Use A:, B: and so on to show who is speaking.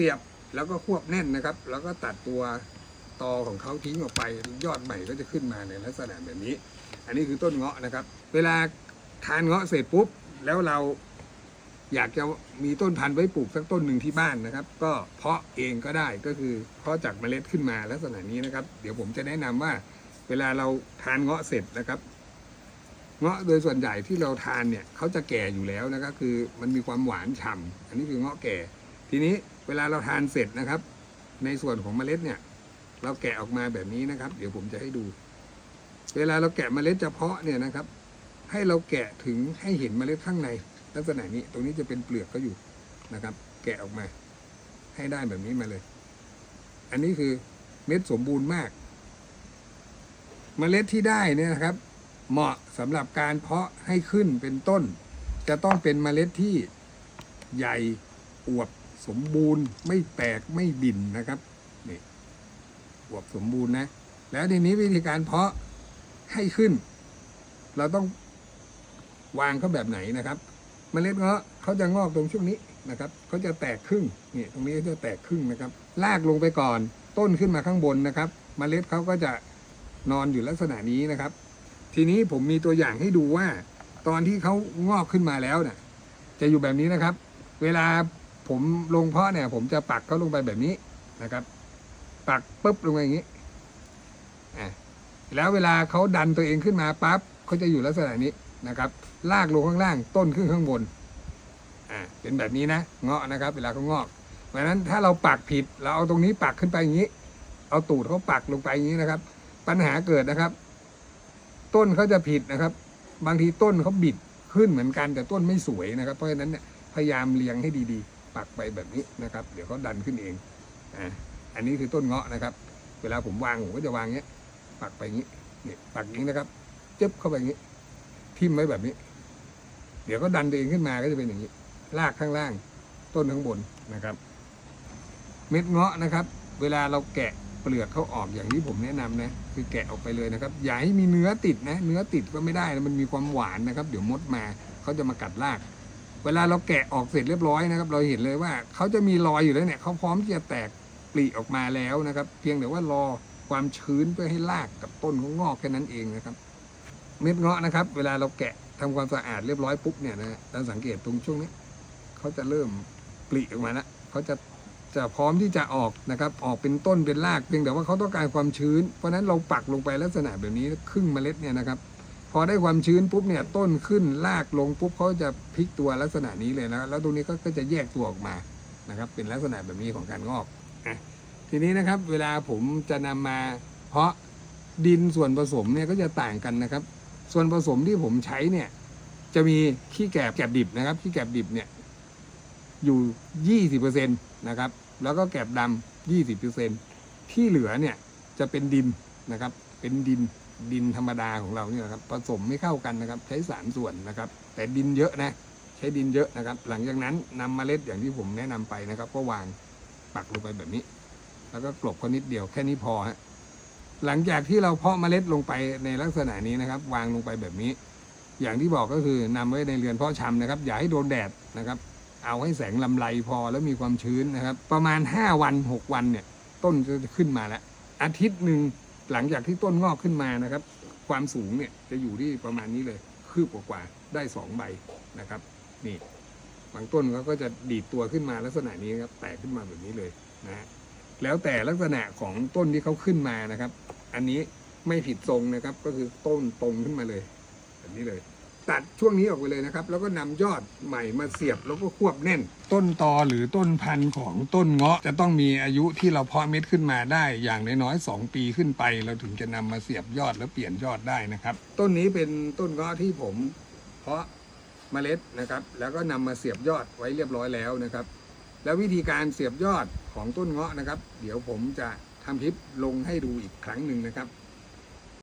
A: สียบแล้วก็ควบแน่นนะครับ แล้วก็ตัดตัวตอของเขาทิ้งออกไปยอดใหม่ก็จะขึ้นมาในลักษณะแบบนี้ อันนี้คือต้นเงาะนะครับ เวลาทานเงาะเสร็จปุ๊บ แล้วเราอยากจะมีต้นพันธุ์ไว้ปลูกสักต้นหนึ่งที่บ้านนะครับ ก็เพาะเองก็ได้ก็คือเพาะจากเมล็ดขึ้นมาลักษณะนี้นะครับ เดี๋ยวผมจะแนะนำว่า เวลาเราทานเงาะเสร็จนะครับเงาะโดยส่วนใหญ่ที่เราทานเนี่ยเขาจะแก่อยู่แล้วนะครับคือมันมีความหวานฉ่ำอันนี้คือเงาะแก่ ทีนี้ เวลาเราทานเสร็จนะครับ ในส่วนของเมล็ดเนี่ย เราแกะออกมาแบบนี้นะครับ เดี๋ยวผมจะให้ดู เวลาเราแกะเมล็ดเฉพาะเนี่ยนะครับ ให้เราแกะถึงให้เห็นเมล็ดข้างใน ลักษณะนี้ตรงนี้จะเป็นเปลือกก็อยู่นะครับ แกะออกมา ให้ได้แบบนี้มาเลย อันนี้คือเม็ดสมบูรณ์มาก เมล็ดที่ได้เนี่ยนะครับ เหมาะสำหรับการเพาะให้ขึ้นเป็นต้น จะต้องเป็นเมล็ดที่ใหญ่อวบ สมบูรณ์ไม่แตกไม่บิ่นนะครับนี่อวบสมบูรณ์นะ แล้วทีนี้วิธีการเพาะให้ขึ้น เราต้องวางเขาแบบไหนนะครับเมล็ดเงาะเขาจะงอกตรงช่วงนี้นะครับเขาจะแตกครึ่งนี่ตรงนี้จะแตกครึ่งนะครับลากลงไปก่อน ต้นขึ้นมาข้างบนนะครับเมล็ดเขาก็จะนอนอยู่ลักษณะนี้นะครับ ทีนี้ผมมีตัวอย่างให้ดูว่า ตอนที่เขางอกขึ้นมาแล้วเนี่ยจะอยู่แบบนี้นะครับ เวลา ผมลงเพาะเนี่ย ผมจะปักเขาลงไปแบบนี้นะครับ ปักปุ๊บลงไปอย่างนี้อะแล้วเวลาเขาดันตัวเองขึ้นมาปั๊บเขาจะอยู่ลักษณะนี้นะครับ ลากลงข้างล่าง ต้นขึ้นข้างบนอ่าเป็นแบบนี้นะเงาะนะครับ เวลาเขางอกเพราะฉะนั้นถ้าเราปักผิดเราเอาตรงนี้ปักขึ้นไปอย่างนี้ เอาตูดเขาปักลงไปอย่างนี้นะครับ ปัญหาเกิดนะครับ ต้นเขาจะผิดนะครับ บางทีต้นเขาบิดขึ้นเหมือนกันแต่ต้นไม่สวยนะครับ เพราะฉะนั้นเนี่ยพยายามเลี้ยงให้ดีๆ ปักไปแบบนี้นะครับ เดี๋ยวเขาดันขึ้นเองอ่าอันนี้คือต้นเงาะนะครับ เวลาผมวางผมก็จะวางเงี้ย ปักไปงี้เนี่ปักอย่างนี้นะครับเจึ๊บเข้าไปอย่างนี้ ทิ่มไว้แบบนี้ เดี๋ยวก็ดันเองขึ้นมาก็จะเป็นอย่างนี้รากข้างล่าง ต้นข้างบนนะครับ เม็ดเงาะนะครับ เวลาเราแกะเปลือกเขาออกอย่างที่ผมแนะนำนะคือแกะออกไปเลยนะครับอย่าให้มีเนื้อติดนะ เนื้อติดก็ไม่ได้นะมันมีความหวานนะครับ เดี๋ยวมดมาเขาจะมากัดราก เวลาเราแกะออกเสร็จเรียบร้อยนะครับ เราเห็นเลยว่าเขาจะมีรอยอยู่แล้วเนี่ยเขาพร้อมที่จะแตกปลีออกมาแล้วนะครับ เพียงแต่ว่ารอความชื้นเพื่อให้รากกับต้นเขางอกแค่นั้นเองนะครับ เม็ดเงาะนะครับ เวลาเราแกะทำความสะอาดเรียบร้อยปุ๊บเนี่ยนะเราสังเกตตรงช่วงนี้เขาจะเริ่มปลีออกมาแล้วเขาจะจะพร้อมที่จะออกนะครับ ออกเป็นต้นเป็นรากเพียงแต่ว่าเขาต้องการความชื้น เพราะฉะนั้นเราปักลงไปลักษณะแบบนี้ครึ่งเมล็ดเนี่ยนะครับ พอได้ความชื้นปุ๊บเนี่ยต้นขึ้นรากลงปุ๊บเขาจะพลิกตัวลักษณะนี้เลยนะแล้วตรงนี้ก็จะแยกตัวออกมานะครับ เป็นลักษณะแบบนี้ของการงอกอะทีนี้นะครับเวลาผมจะนำมาเพาะดินส่วนผสมเนี่ยก็จะต่างกันนะครับ ส่วนผสมที่ผมใช้เนี่ยจะมีขี้แกบแกบดิบนะครับขี้แกบดิบเนี่ยอยู่ยี่สิบเปอร์เซ็นตนะครับ แล้วก็แกบดำยี่สิบเปอร์เซ็นที่เหลือเนี่ยจะเป็นดินนะครับ เป็นดิน ดินธรรมดาของเราเนี่ยนะครับผสมไม่เข้ากันนะครับ ใช้สารส่วนนะครับ แต่ดินเยอะนะ ใช้ดินเยอะนะครับ หลังจากนั้นนำเมล็ดอย่างที่ผมแนะนำไปนะครับ ก็วางปักลงไปแบบนี้ แล้วก็กลบเขานิดเดียวแค่นี้พอฮะหลังจากที่เราเพาะเมล็ดลงไปในลักษณะนี้นะครับ วางลงไปแบบนี้ อย่างที่บอกก็คือนำไว้ในเรือนเพาะชำนะครับ อย่าให้โดนแดดนะครับ เอาให้แสงลำไรพอแล้วมีความชื้นนะครับ ประมาณ 5 วัน 6 วันเนี่ย ต้นจะขึ้นมาแล้วอาทิตย์หนึ่ง หลังจากที่ต้นงอกขึ้นมานะครับ ความสูงเนี่ยจะอยู่ที่ประมาณนี้เลย คืบกว่าๆได้สองใบนะครับ นี่บางต้นเขาก็จะดีดตัวขึ้นมาลักษณะนี้ครับ แตกขึ้นมาแบบนี้เลยนะฮะแล้วแต่ลักษณะของต้นที่เขาขึ้นมานะครับ อันนี้ไม่ผิดทรงนะครับ ก็คือต้นตรงขึ้นมาเลย แบบนี้เลย ตัดช่วงนี้ออกไปเลยนะครับ แล้วก็นำยอดใหม่มาเสียบแล้วก็ควบแน่น ต้นตอหรือต้นพันธุ์ของต้นเงาะ จะต้องมีอายุที่เราเพาะเม็ดขึ้นมาได้อย่างน้อยๆสองปีขึ้นไป เราถึงจะนำมาเสียบยอดแล้วเปลี่ยนยอดได้นะครับ ต้นนี้เป็นต้นเงาะที่ผมเพาะเมล็ดนะครับ แล้วก็นำมาเสียบยอดไว้เรียบร้อยแล้วนะครับ แล้ววิธีการเสียบยอดของต้นเงาะนะครับ เดี๋ยวผมจะทำคลิปลงให้ดูอีกครั้งหนึ่งนะครับ